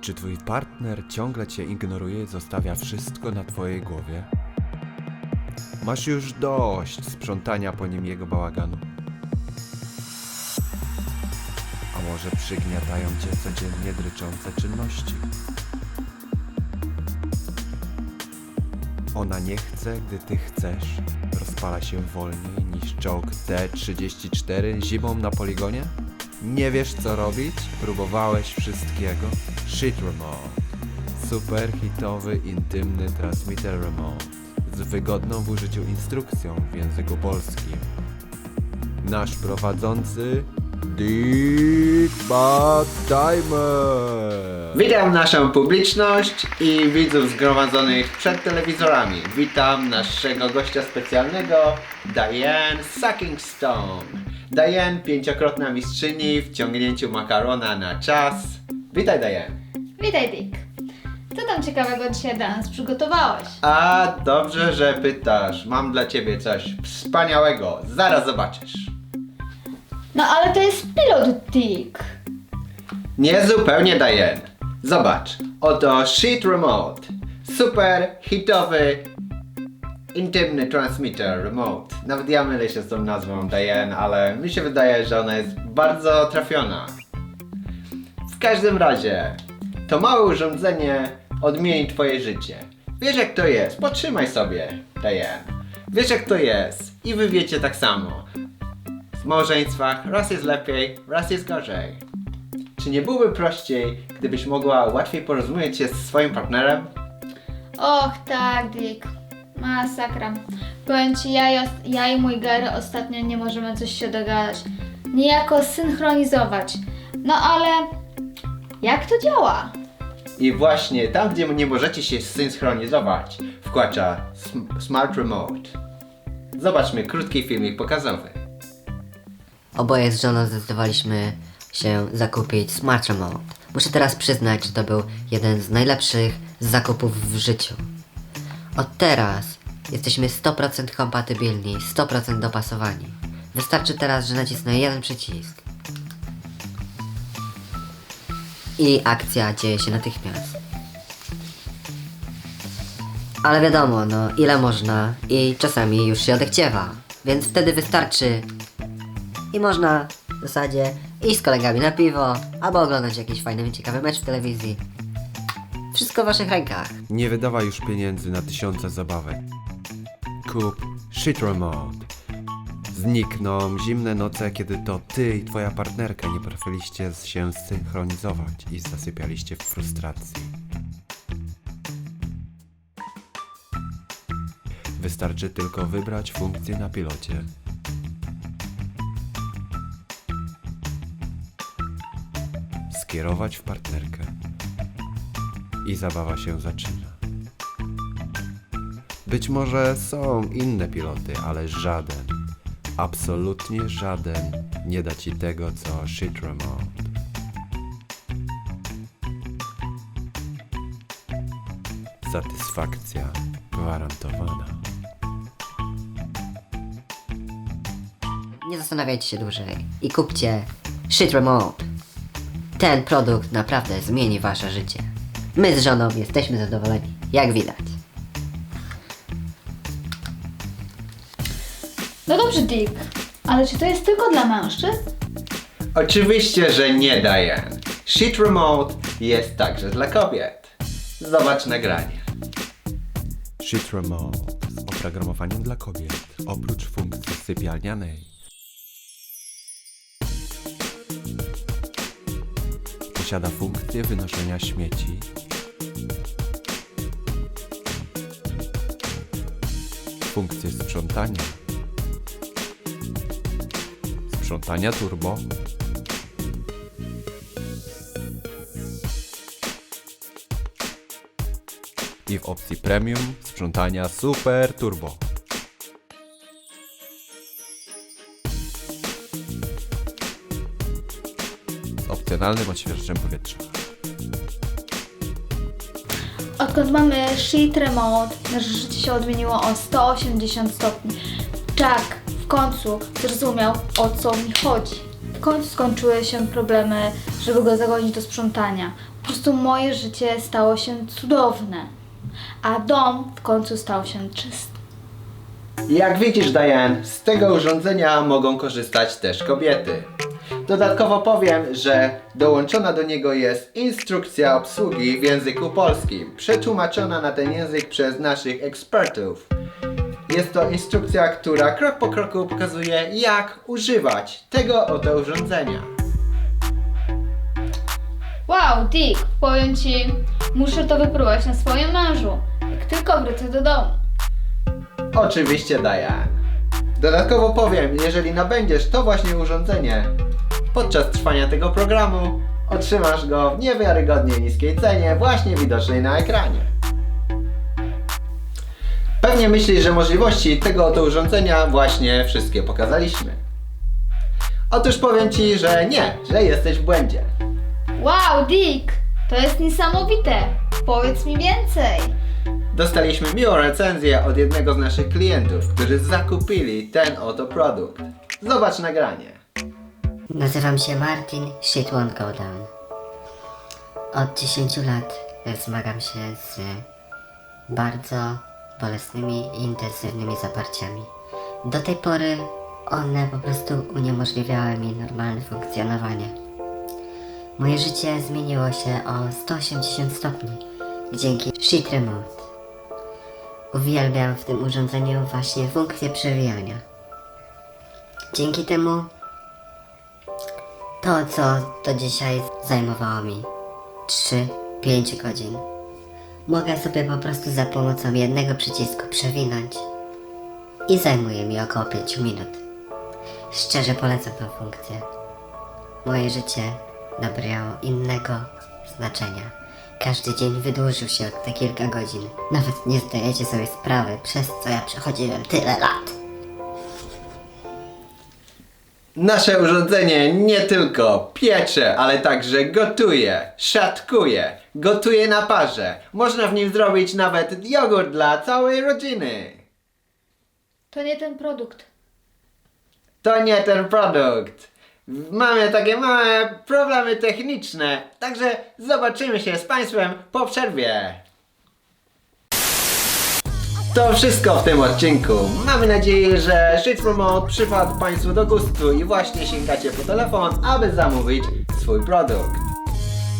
Czy twój partner ciągle cię ignoruje i zostawia wszystko na twojej głowie? Masz już dość sprzątania po nim jego bałaganu? A może przygniatają cię codziennie dryczące czynności? Ona nie chce, gdy ty chcesz. Rozpala się wolniej niż czołg T-34 zimą na poligonie? Nie wiesz co robić? Próbowałeś wszystkiego? Shit Remote. Super hitowy, intymny transmitter remote. Z wygodną w użyciu instrukcją w języku polskim. Nasz prowadzący Dick Bad Timer. Witam naszą publiczność i widzów zgromadzonych przed telewizorami. Witam naszego gościa specjalnego, Diane Suckingstone. Diane, pięciokrotna mistrzyni w ciągnięciu makarona na czas. Witaj Diane. Witaj Dick. Co tam ciekawego dzisiaj dla nas przygotowałeś? A dobrze, że pytasz. Mam dla ciebie coś wspaniałego. Zaraz zobaczysz. No ale to jest pilot Dick. Nie zupełnie Diane. Zobacz, oto Sheet Remote. Super hitowy, intymny transmitter remote. Nawet ja mylę się z tą nazwą Diane, ale mi się wydaje, że ona jest bardzo trafiona. W każdym razie, to małe urządzenie odmieni twoje życie. Wiesz jak to jest, potrzymaj sobie, Diane. Wiesz jak to jest i wy wiecie tak samo. W małżeństwach raz jest lepiej, raz jest gorzej. Czy nie byłoby prościej, gdybyś mogła łatwiej porozumieć się z swoim partnerem? Och tak Dick. Masakra. Powiem ci, ja, i ja i mój Gary ostatnio nie możemy coś się dogadać. Niejako synchronizować. No ale jak to działa? I właśnie tam, gdzie nie możecie się synchronizować, wkracza sm- Smart Remote. Zobaczmy krótki filmik pokazowy. Oboje z żoną zdecydowaliśmy się zakupić Smart Remote. Muszę teraz przyznać, że to był jeden z najlepszych zakupów w życiu. Od teraz jesteśmy 100% kompatybilni, 100% dopasowani. Wystarczy teraz, że nacisnę jeden przycisk. I akcja dzieje się natychmiast. Ale wiadomo, no ile można i czasami już się odechciewa. Więc wtedy wystarczy i można w zasadzie iść z kolegami na piwo, albo oglądać jakiś fajny, ciekawy mecz w telewizji. Wszystko w waszych rękach. Nie wydawaj już pieniędzy na tysiące zabawek. Kup Shit Remote. Znikną zimne noce, kiedy to ty i twoja partnerka nie potrafiliście się zsynchronizować i zasypialiście w frustracji. Wystarczy tylko wybrać funkcję na pilocie. Skierować w partnerkę. I zabawa się zaczyna. Być może są inne piloty, ale żaden, absolutnie żaden nie da ci tego, co Shit Remote. Satysfakcja gwarantowana. Nie zastanawiajcie się dłużej i kupcie Shit Remote. Ten produkt naprawdę zmieni wasze życie. My z żoną jesteśmy zadowoleni, jak widać. No dobrze Dick, ale czy to jest tylko dla mężczyzn? Oczywiście, że nie Diane. Sheet Remote jest także dla kobiet. Zobacz nagranie. Shit Remote z oprogramowaniem dla kobiet, oprócz funkcji sypialnianej. Posiada funkcję wynoszenia śmieci, funkcję sprzątania, sprzątania turbo, i w opcji premium sprzątania super turbo. Z opcjonalnym odświeżaczem powietrza. Odkąd mamy Sheet Remote, nasze życie się odmieniło o 180 stopni. Jack końcu zrozumiał, o co mi chodzi. W końcu skończyły się problemy, żeby go zagonić do sprzątania. prostu moje życie stało się cudowne, a dom w końcu stał się czysty. Jak widzisz, Diane, z tego urządzenia mogą korzystać też kobiety. Dodatkowo powiem, że dołączona do niego jest instrukcja obsługi w języku polskim, przetłumaczona na ten język przez naszych ekspertów. Jest to instrukcja, która krok po kroku pokazuje, jak używać tego oto urządzenia. Wow, Dick, powiem ci, muszę to wypróbować na swoim mężu, jak tylko wrócę do domu. Oczywiście, Diane. Dodatkowo powiem, jeżeli nabędziesz to właśnie urządzenie podczas trwania tego programu, otrzymasz go w niewiarygodnie niskiej cenie, właśnie widocznej na ekranie. Pewnie myślisz, że możliwości tego oto urządzenia właśnie wszystkie pokazaliśmy. Otóż powiem Ci, że nie, że jesteś w błędzie. Wow, Dick, to jest niesamowite. Powiedz mi więcej. Dostaliśmy miłą recenzję od jednego z naszych klientów, którzy zakupili ten oto produkt. Zobacz nagranie. Nazywam się Martin Shit Won't Go Down. Od 10 lat zmagam się z bardzo bolesnymi i intensywnymi zaparciami. Do tej pory one po prostu uniemożliwiały mi normalne funkcjonowanie. Moje życie zmieniło się o 180 stopni dzięki Shit Remote. Uwielbiam w tym urządzeniu właśnie funkcję przewijania. Dzięki temu to, co do dzisiaj zajmowało mi 3-5 godzin, mogę sobie po prostu za pomocą jednego przycisku przewinąć i zajmuje mi około 5 minut. Szczerze polecam tę funkcję. Moje życie nabrało innego znaczenia. Każdy dzień wydłużył się o te kilka godzin. Nawet nie zdajecie sobie sprawy, przez co ja przechodziłem tyle lat. Nasze urządzenie nie tylko piecze, ale także gotuje, szatkuje, gotuje na parze. Można w nim zrobić nawet jogurt dla całej rodziny. To nie ten produkt. To nie ten produkt. Mamy takie małe problemy techniczne, także zobaczymy się z Państwem po przerwie. To wszystko w tym odcinku. Mamy nadzieję, że Shit Remote przypadł Państwu do gustu i właśnie sięgacie po telefon, aby zamówić swój produkt.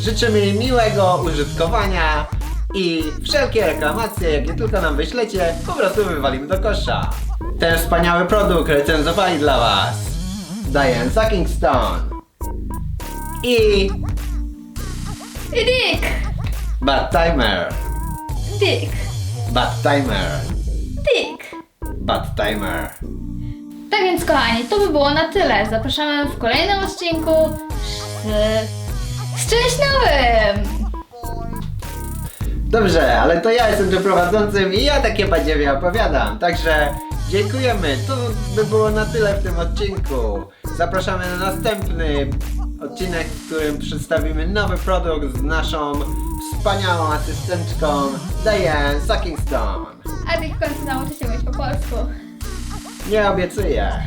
Życzymy miłego użytkowania i wszelkie reklamacje, jakie tylko nam wyślecie, po prostu wywalimy do kosza. Ten wspaniały produkt recenzowali dla Was Diane Suckingstone i I Dick! Bad Timer. Dick! Bad Timer. Dick! Bad Timer. Tak więc kochani, to by było na tyle. Zapraszamy w kolejnym odcinku z, z czymś nowym! Dobrze, ale to ja jestem tu prowadzącym i ja takie badziewie opowiadam. Także dziękujemy. To by było na tyle w tym odcinku. Zapraszamy na następny odcinek, w którym przedstawimy nowy produkt z naszą wspaniałą asystentką Diane Suckingstone. A Dick w końcu nauczy się mówić po polsku. Nie obiecuję.